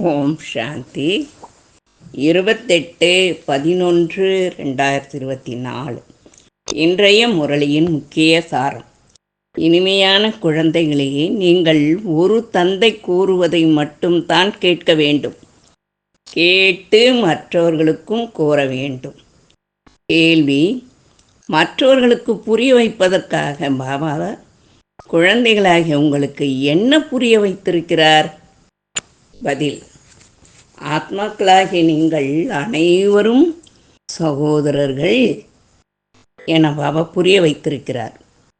ஓம் சாந்தி. இருபத்தெட்டு பதினொன்று ரெண்டாயிரத்தி இருபத்தி நாலு இன்றைய முரளியின் முக்கிய சாரம். இனிமையான குழந்தைகளே நீங்கள் ஒரு தந்தை கூறுவதை மட்டும்தான் கேட்க வேண்டும். கேட்டு மற்றவர்களுக்கும் கூற வேண்டும். கேள்வி மற்றவர்களுக்கு புரிய வைப்பதற்காக பாபா குழந்தைகளாகிய உங்களுக்கு என்ன புரிய வைத்திருக்கிறார்? பதில். ஆத்மாக்களாகிய நீங்கள் அனைவரும் சகோதரர்கள் என பாபா புரிய வைத்திருக்கிறார்.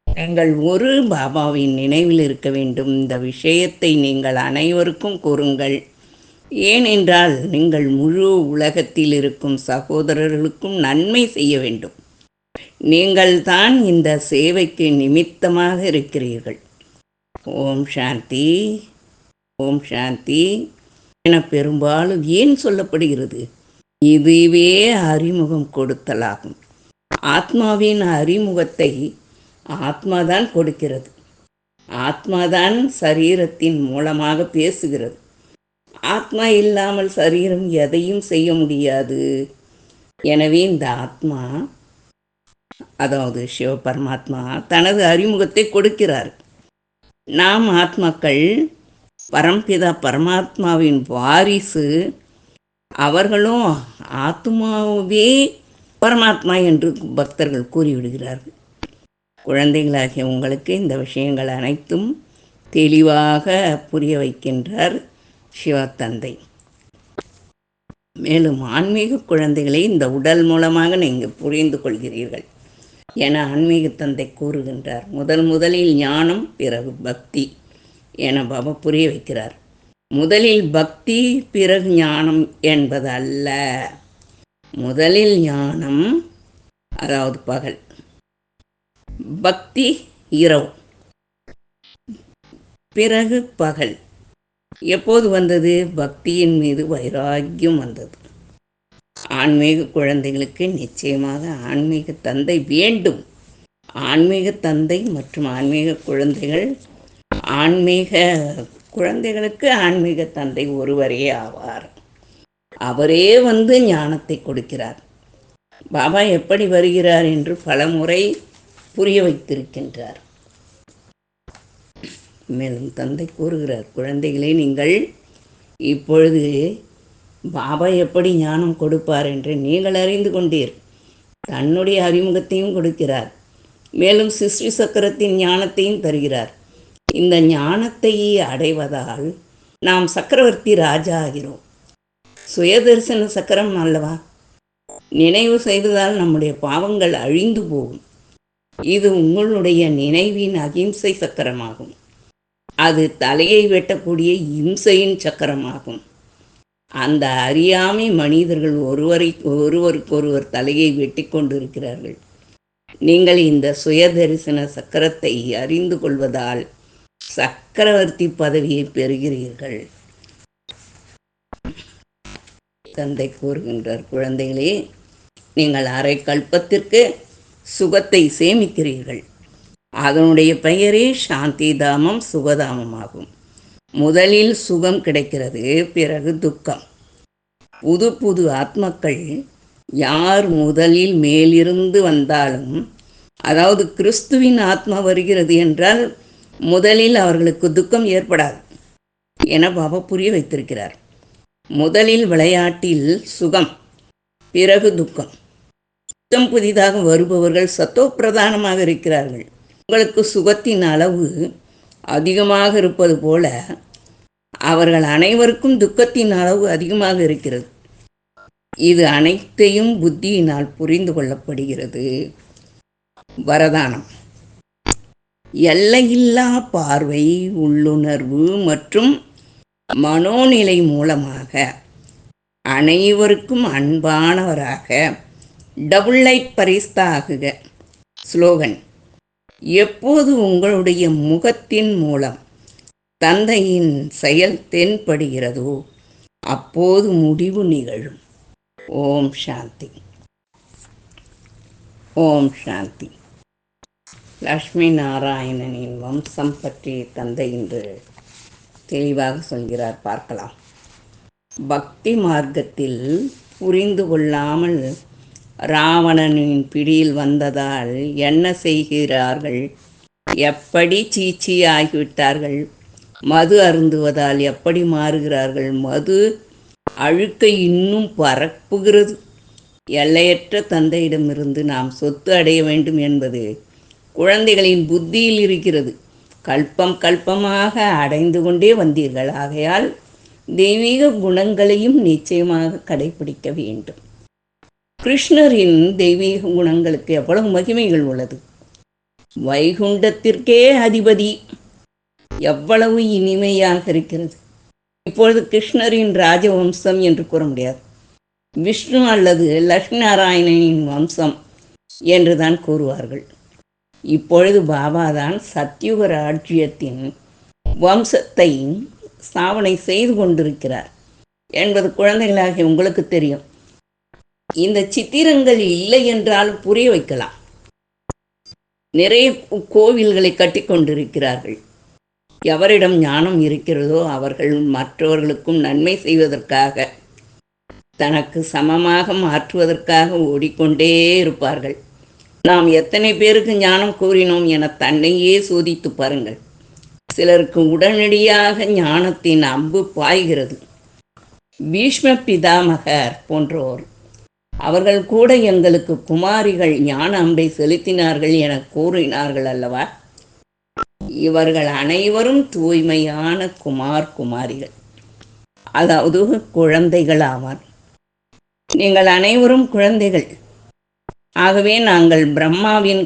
நீங்கள் ஒரு பாபாவின் நினைவில் இருக்க வேண்டும். இந்த விஷயத்தை நீங்கள் அனைவருக்கும் கூறுங்கள். ஏனென்றால் நீங்கள் முழு உலகத்தில் இருக்கும் சகோதரர்களுக்கும் நன்மை செய்ய வேண்டும். நீங்கள் தான் இந்த சேவைக்கு நிமித்தமாக இருக்கிறீர்கள். ஓம் சாந்தி. ஓம் சாந்தி என பெரும்பாலும் ஏன் சொல்லப்படுகிறது? இதுவே அறிமுகம் கொடுத்தலாகும். ஆத்மாவின் அறிமுகத்தை ஆத்மாதான் கொடுக்கிறது. ஆத்மாதான் சரீரத்தின் மூலமாக பேசுகிறது. ஆத்மா இல்லாமல் சரீரம் எதையும் செய்ய முடியாது. எனவே இந்த ஆத்மா அதாவது சிவ பரமாத்மா தனது அறிமுகத்தை கொடுக்கிறார். நாம் ஆத்மாக்கள் பரம்பிதா பரமாத்மாவின் வாரிசு அவர்களும் ஆத்மாவே பரமாத்மா என்று பக்தர்கள் கூறிவிடுகிறார்கள். குழந்தைகளாகிய உங்களுக்கு இந்த விஷயங்கள் அனைத்தும் தெளிவாக புரிய வைக்கின்றார் சிவத்தந்தை மேலும் ஆன்மீக குழந்தைகளை இந்த உடல் மூலமாக நீங்கள் புரிந்து கொள்கிறீர்கள். என ஆன்மீக தந்தை கூறுகின்றார். முதல் முதலில் ஞானம் பிறகு பக்தி. என பாபா புரிய வைக்கிறார். முதலில் பக்தி பிறகு ஞானம் என்பது அல்ல முதலில் ஞானம் அதாவது பகல். பக்தி இரவு. பிறகு பகல். எப்போது வந்தது? பக்தியின் மீது வைராக்கியம் வந்தது. ஆன்மீக குழந்தைகளுக்கு நிச்சயமாக ஆன்மீக தந்தை வேண்டும். ஆன்மீக தந்தை மற்றும் ஆன்மீக குழந்தைகள் ஆன்மீக குழந்தைகளுக்கு ஆன்மீக தந்தை ஒருவரே ஆவார். அவரே வந்து ஞானத்தை கொடுக்கிறார். பாபா எப்படி வருகிறார் என்று பலமுறை புரிய வைத்திருக்கின்றார். மேலும் தந்தை கூறுகிறார் குழந்தைகளே நீங்கள் இப்பொழுது பாபா எப்படி ஞானம் கொடுப்பார் என்று நீங்கள் அறிந்து கொண்டீர். தன்னுடைய அறிமுகத்தையும் கொடுக்கிறார். மேலும் சிஸ்ரி சக்கரத்தின் ஞானத்தையும் தருகிறார். இந்த ஞானத்தை அடைவதால் நாம் சக்கரவர்த்தி ராஜா ஆகிறோம் சுயதரிசன சக்கரம் அல்லவா? நினைவு செய்வதால் நம்முடைய பாவங்கள் அழிந்து போகும். இது உங்களுடைய நினைவின் அகிம்சை சக்கரமாகும். அது தலையை வெட்டக்கூடிய இம்சையின் சக்கரமாகும். அந்த அறியாமை மனிதர்கள் ஒருவரை ஒருவருக்கொருவர் தலையை வெட்டி கொண்டிருக்கிறார்கள். நீங்கள் இந்த சுயதரிசன சக்கரத்தை அறிந்து கொள்வதால் சக்கரவர்த்தி பதவியை பெறுகிறீர்கள். தந்தை கூறுகின்றார் குழந்தைகளே நீங்கள் அரை கல்பத்திற்கு சுகத்தை சேமிக்கிறீர்கள். அதனுடைய பெயரே சாந்தி தாமம் சுகதாமம் ஆகும் முதலில் சுகம் கிடைக்கிறது பிறகு துக்கம். புது புது ஆத்மக்கள் யார் முதலில் மேலிருந்து வந்தாலும் அதாவது கிறிஸ்துவின் ஆத்மா வருகிறது என்றால் முதலில் அவர்களுக்கு துக்கம் ஏற்படாது. என பாபா புரிய வைத்திருக்கிறார். முதலில் விளையாட்டில் சுகம் பிறகு துக்கம். சுத்தம் புதிதாக வருபவர்கள் சத்தோ பிரதானமாக இருக்கிறார்கள். உங்களுக்கு சுகத்தின் அளவு அதிகமாக இருப்பது போல அவர்கள் அனைவருக்கும் துக்கத்தின் அளவு அதிகமாக இருக்கிறது. இது அனைத்தையும் புத்தியினால் புரிந்து கொள்ளப்படுகிறது. வரதானம். எல்லையில்லா பார்வை உள்ளுணர்வு மற்றும் மனோநிலை மூலமாக அனைவருக்கும் அன்பானவராக டபுள் லைட் பரிஸ்தாகுக. ஸ்லோகன் எப்போது உங்களுடைய முகத்தின் மூலம் தந்தையின் செயல் தென்படுகிறதோ அப்போது முடிவு நிகழும். ஓம் சாந்தி. ஓம் சாந்தி. லக்ஷ்மி நாராயணனின் வம்சம் பற்றி தந்தை இன்று தெளிவாக சொல்கிறார். பார்க்கலாம். பக்தி மார்க்கத்தில் புரிந்து கொள்ளாமல் ராவணனின் பிடியில் வந்ததால் என்ன செய்கிறார்கள்? எப்படி சீச்சி ஆகிவிட்டார்கள்? மது அருந்துவதால் எப்படி மாறுகிறார்கள்? மது அழுக்கை இன்னும் பரப்புகிறது. எல்லையற்ற தந்தையிடமிருந்து நாம் சொத்து அடைய வேண்டும் என்பது குழந்தைகளின் புத்தியில் இருக்கிறது. கல்பம் கல்பமாக அடைந்து கொண்டே வந்தீர்கள். ஆகையால் தெய்வீக குணங்களையும் நிச்சயமாக கடைபிடிக்க வேண்டும். கிருஷ்ணரின் தெய்வீக குணங்களுக்கு எவ்வளவு மகிமைகள் உள்ளது. வைகுண்டத்திற்கே அதிபதி. எவ்வளவு இனிமையாக இருக்கிறது. இப்பொழுது கிருஷ்ணரின் ராஜவம்சம் என்று கூற முடியாது. விஷ்ணு அல்லது லக்ஷ்மி நாராயணனின் வம்சம் என்றுதான் கூறுவார்கள். இப்பொழுது பாபாதான் சத்யுக ராஜ்யத்தின் வம்சத்தை ஸ்தாபனை செய்து கொண்டிருக்கிறார் என்பது குழந்தைகளாகி உங்களுக்கு தெரியும். இந்த சித்திரங்கள் இல்லை என்றால் புரிய வைக்கலாம். நிறைய கோவில்களை கட்டி கொண்டிருக்கிறார்கள். எவரிடம் ஞானம் இருக்கிறதோ அவர்கள் மற்றவர்களுக்கும் நன்மை செய்வதற்காக தனக்கு சமமாக மாற்றுவதற்காக ஓடிக்கொண்டே இருப்பார்கள். நாம் எத்தனை பேருக்கு ஞானம் கூறினோம் என தன்னையே சோதித்து பாருங்கள். சிலருக்கு உடனடியாக ஞானத்தின் அம்பு பாய்கிறது. பீஷ்ம பிதாமகர் போன்றோர் அவர்கள் கூட எங்களுக்கு குமாரிகள் ஞான அம்பை செலுத்தினார்கள் என கூறினார்கள் அல்லவா? இவர்கள் அனைவரும் தூய்மையான குமார் குமாரிகள். அதாவது குழந்தைகள் ஆவார் நீங்கள் அனைவரும் குழந்தைகள். ஆகவே நாங்கள் பிரம்மாவின்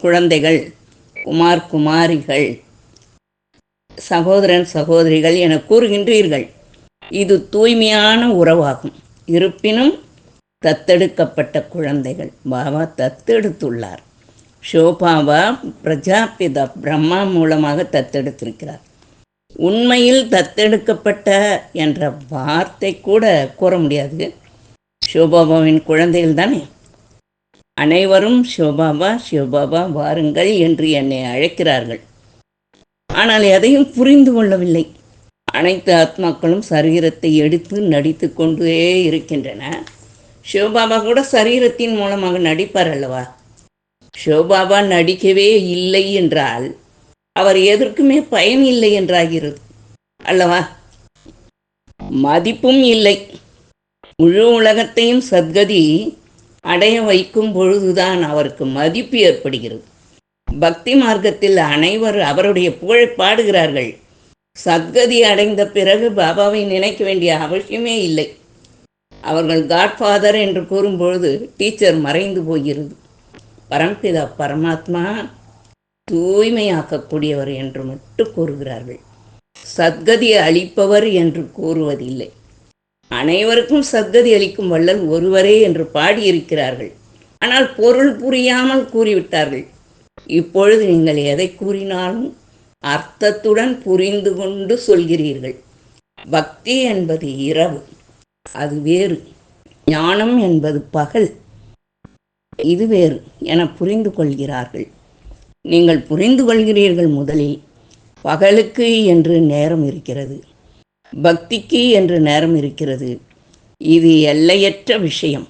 குழந்தைகள் குமார் குமாரிகள் சகோதரன் சகோதரிகள் என கூறுகின்றீர்கள். இது தூய்மையான உறவாகும். இருப்பினும் தத்தெடுக்கப்பட்ட குழந்தைகள். பாபா தத்தெடுத்துள்ளார். ஷோபாபா பிரஜாபிதா பிரம்மா மூலமாக தத்தெடுத்திருக்கிறார். உண்மையில் தத்தெடுக்கப்பட்ட என்ற வார்த்தை கூட கூற முடியாது. ஷோபாபாவின் குழந்தைகள் தானே? அனைவரும் ஷோபாபா ஷோபாபா வாருங்கள் என்று என்னை அழைக்கிறார்கள். ஆனால் எதையும் புரிந்து கொள்ளவில்லை. அனைத்து ஆத்மாக்களும் சரீரத்தை எடுத்து நடித்து கொண்டே இருக்கின்றன. சிவபாபா கூட சரீரத்தின் மூலமாக நடிப்பார் அல்லவா? சிவபாபா நடிக்கவே இல்லை என்றால் அவர் எதற்குமே பயன் இல்லை என்றாகிறது அல்லவா? மதிப்பும் இல்லை. முழு உலகத்தையும் சத்கதி அடைய வைக்கும் பொழுதுதான் அவருக்கு மதிப்பு ஏற்படுகிறது. பக்தி மார்க்கத்தில் அனைவர் அவருடைய புகழை பாடுகிறார்கள். சத்கதி அடைந்த பிறகு பாபாவை நினைக்க வேண்டிய அவசியமே இல்லை. அவர்கள் காட்ஃபாதர் என்று கூறும்பொழுது டீச்சர் மறைந்து போகிறது. பரம்பிதா பரமாத்மா தூய்மையாக்கக்கூடியவர் என்று மட்டும் கூறுகிறார்கள். சத்கதி அளிப்பவர் என்று கூறுவதில்லை. அனைவருக்கும் சத்ததி அளிக்கும் வள்ளல் ஒருவரே என்று பாடியிருக்கிறார்கள். ஆனால் பொருள் புரியாமல் கூறிவிட்டார்கள். இப்பொழுது நீங்கள் எதை கூறினாலும் அர்த்தத்துடன் புரிந்து கொண்டு சொல்கிறீர்கள். பக்தி என்பது இரவு அது வேறு. ஞானம் என்பது பகல் இது வேறு என புரிந்து கொள்கிறார்கள். நீங்கள் புரிந்து கொள்கிறீர்கள் முதலில் பகலுக்கு என்று நேரம் இருக்கிறது. பக்திக்கு என்று நேரம் இருக்கிறது. இது எல்லையற்ற விஷயம்.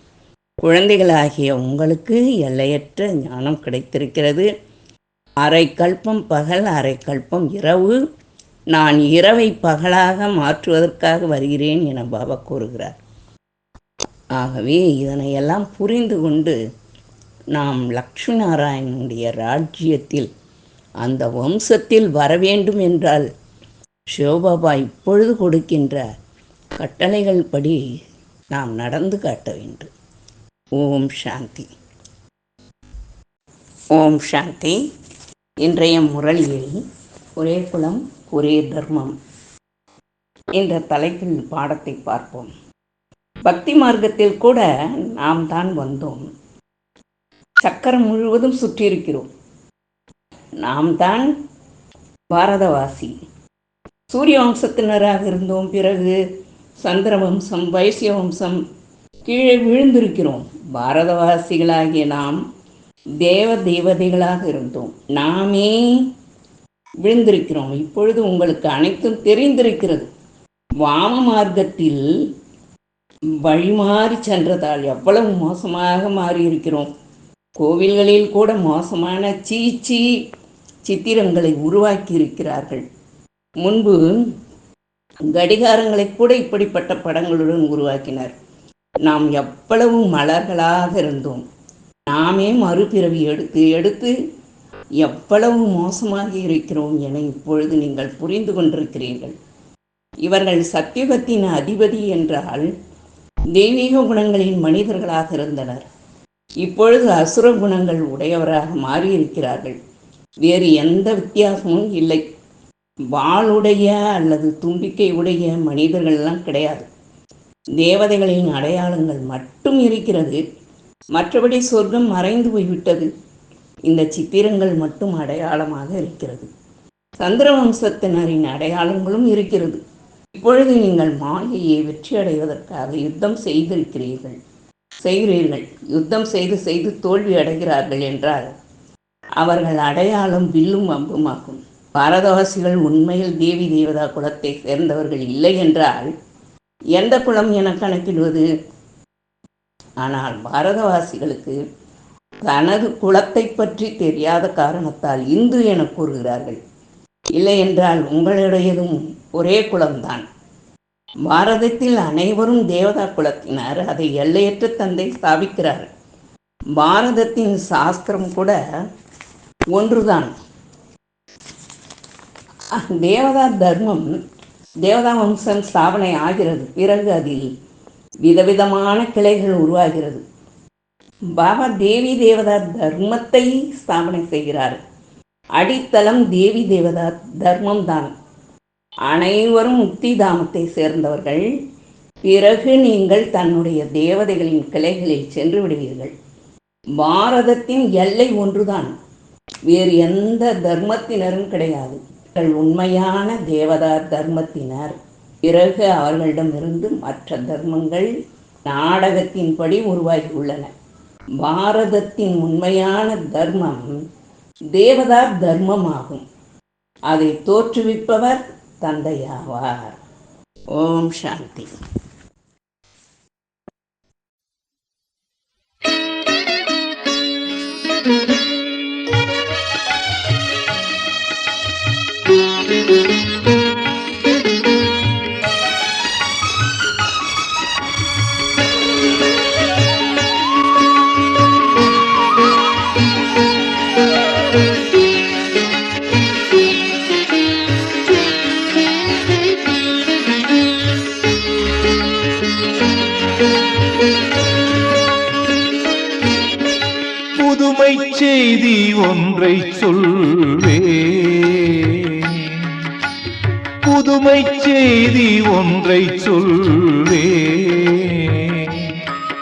குழந்தைகளாகிய உங்களுக்கு எல்லையற்ற ஞானம் கிடைத்திருக்கிறது. அரை கல்பம் பகல் அரை கல்பம் இரவு. நான் இரவை பகலாக மாற்றுவதற்காக வருகிறேன் என பாபா கூறுகிறார். ஆகவே இதனையெல்லாம் புரிந்து கொண்டு நாம் லக்ஷ்மி நாராயணனுடைய ராஜ்யத்தில் அந்த வம்சத்தில் வர வேண்டும் என்றால் சிவபாபா இப்பொழுது கொடுக்கின்ற கட்டளைகள் படி நாம் நடந்து காட்ட வேண்டும். ஓம் சாந்தி. ஓம் சாந்தி. இன்றைய முரளியில் ஒரே குலம் ஒரே தர்மம் என்ற தலைப்பில் பாடத்தை பார்ப்போம். பக்தி மார்க்கத்தில் கூட நாம் தான் வந்தோம். சக்கரம் முழுவதும் சுற்றியிருக்கிறோம். நாம் தான் பாரதவாசி. சூரிய வம்சத்தினராக இருந்தோம். பிறகு சந்திர வம்சம் வைசிய வம்சம் கீழே விழுந்திருக்கிறோம். பாரதவாசிகளாகிய நாம் தேவ தேவதைகளாக இருந்தோம். நாமே விழுந்திருக்கிறோம். இப்பொழுது உங்களுக்கு அனைத்தும் தெரிந்திருக்கிறது. வாம மார்க்கத்தில் வழிமாறி சென்றதால் எவ்வளவு மோசமாக மாறியிருக்கிறோம். கோவில்களில் கூட மோசமான சீச்சி சித்திரங்களை உருவாக்கி இருக்கிறார்கள் முன்பு கடிகாரங்களை கூட இப்படிப்பட்ட படங்களுடன் உருவாக்கினர். நாம் எவ்வளவு மலர்களாக இருந்தோம். நாமே மறுபிறவி எடுத்து எடுத்து எவ்வளவு மோசமாக இருக்கிறோம் என இப்பொழுது நீங்கள் புரிந்து கொண்டிருக்கிறீர்கள். இவர்கள் சத்தியுகத்தின் அதிபதி என்றால் தெய்வீக குணங்களின் மனிதர்களாக இருந்தனர். இப்பொழுது அசுர குணங்கள் உடையவராக மாறியிருக்கிறார்கள். வேறு எந்த வித்தியாசமும் இல்லை. வாளுடைய அல்லது தும்பிக்கை உடைய மனிதர்கள்லாம் கிடையாது. தேவதைகளின் அடையாளங்கள் மட்டும் இருக்கிறது. மற்றபடி சொர்க்கம் மறைந்து போய்விட்டது. இந்த சித்திரங்கள் மட்டும் அடையாளமாக இருக்கிறது. சந்திர வம்சத்தினரின் அடையாளங்களும் இருக்கிறது. இப்பொழுது நீங்கள் மாயையை வெற்றி அடைவதற்காக யுத்தம் செய்திருக்கிறீர்கள். செய்கிறீர்கள். யுத்தம் செய்து செய்து தோல்வி அடைகிறார்கள் என்றால் அவர்கள் அடையாளம் வில்லும் அம்புமாகும் பாரதவாசிகள் உண்மையில் தேவி தேவதா குலத்தை சேர்ந்தவர்கள் இல்லை என்றால் எந்த குலம் என கணக்கிடுவது ஆனால் பாரதவாசிகளுக்கு தனது குலத்தை பற்றி தெரியாத காரணத்தால் இந்து என கூறுகிறார்கள். இல்லை என்றால் உங்களுடையதும் ஒரே குலம்தான். பாரதத்தில் அனைவரும் தேவதா குலத்தினர் அதை எல்லையற்ற தந்தை ஸ்தாபிக்கிறார். பாரதத்தின் சாஸ்திரம் கூட ஒன்றுதான். தேவதா தர்மம் தேவதா வம்சம் ஸ்தாபனை ஆகிறது. பிறகு அதில் விதவிதமான கிளைகள் உருவாகிறது. பாபா தேவி தேவதா தர்மத்தை ஸ்தாபனை செய்கிறார். அடித்தளம் தேவி தேவதா தர்மம் தான். அனைவரும் முக்தி தாமத்தை சேர்ந்தவர்கள். பிறகு நீங்கள் தன்னுடைய தேவதைகளின் கிளைகளில் சென்று விடுவீர்கள். பாரதத்தின் எல்லை ஒன்றுதான். வேறு எந்த தர்மத்தினரும் கிடையாது. அவர்கள் உண்மையான தேவதார் தர்மத்தினர். பிறகு அவர்களிடமிருந்து மற்ற தர்மங்கள் நாடகத்தின்படி உருவாகியுள்ளன. பாரதத்தின் உண்மையான தர்மம் தேவதார் தர்மமாகும். அதை தோற்றுவிப்பவர் தந்தையாவார். ஓம் சாந்தி.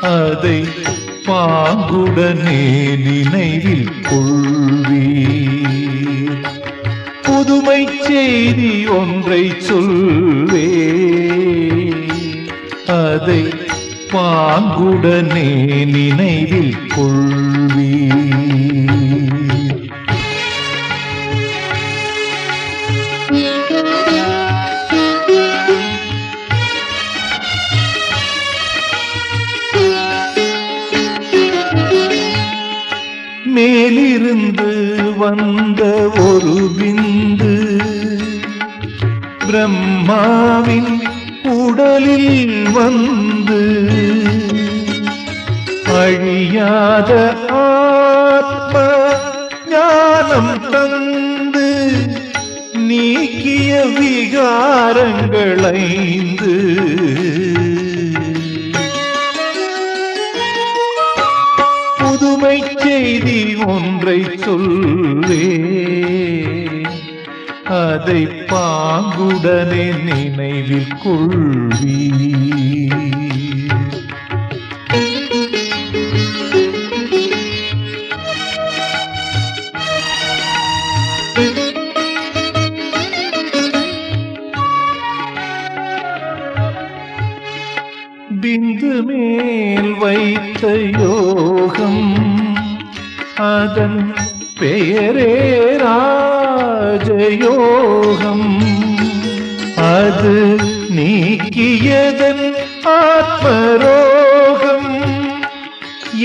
அதை பாங்குடனே நினைவில் கொள்வீர். புதுமை செய்தி ஒன்றை சொல்வே அதை பாங்குடனே நினைவில் கொள் மேலிருந்து வந்த ஒரு பிந்து பிரம்மாவின் உடலில் வந்து அழியாத ஆத்ம ஞானம் தந்து நீக்கிய விகாரங்களைந்து புதுமை செய்தி ஒன்றை சொல்வே அதை பாங்குடனே நினைவில் கொள்வீ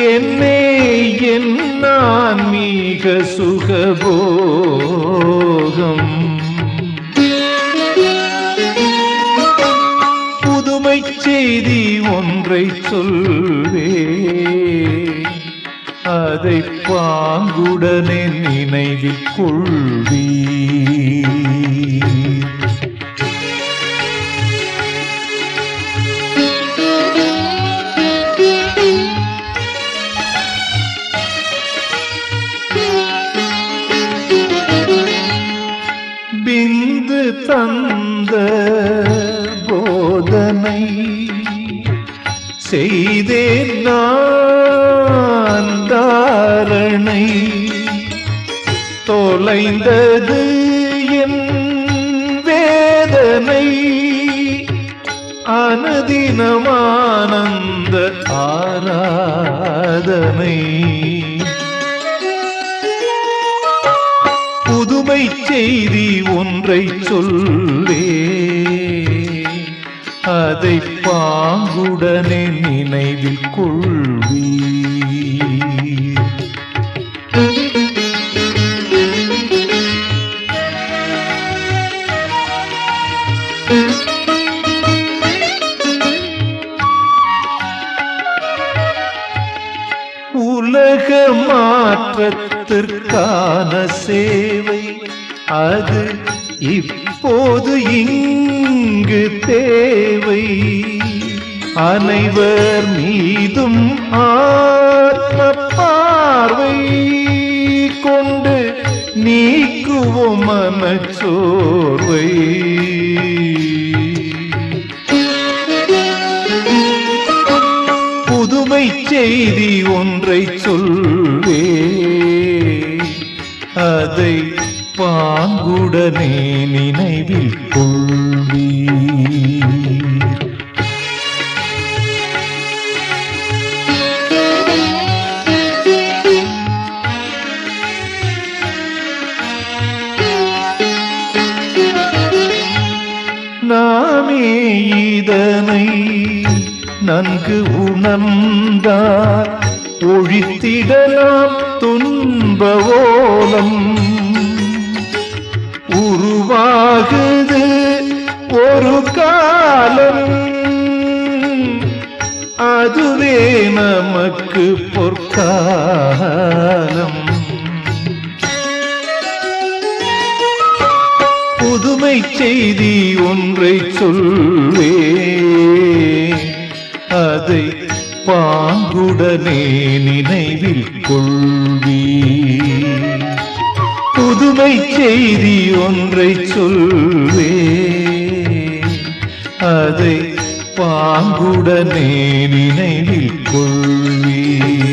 என்னே என் ஆன்மீக சுகபோகம். புதுமை செய்தி ஒன்றை சொல்வே. அதை பாங்குடனே நினைவில் கொள்வீ பிந்து ஒன்றை சொல்லே. அதை பாங்குடனே நினைவில் கொள்வீ உலக மாற்றத்திற்கான சேவை அது இப்போது இங்கு தேவை. அனைவர் மீதும் ஆத்ம பார்வை கொண்டு நீக்குவோம் மனச்சோர்வை புதுமை செய்தி ஒன்றை சொல்வே உடனே நினைவில் கொள்வீ நாமே இதனை நன்கு உணர்ந்தார். ஒழித்திடலாம் துன்பவோ அதுவே நமக்கு பொற்காலம். புதுமை செய்தி ஒன்றை சொல்வே அதை பாங்குடனே நினைவில் கொள்வீ. புதுமை செய்தி ஒன்றை சொல்வே அதை பாங்குடனே நினைவில் கொள்வீர்.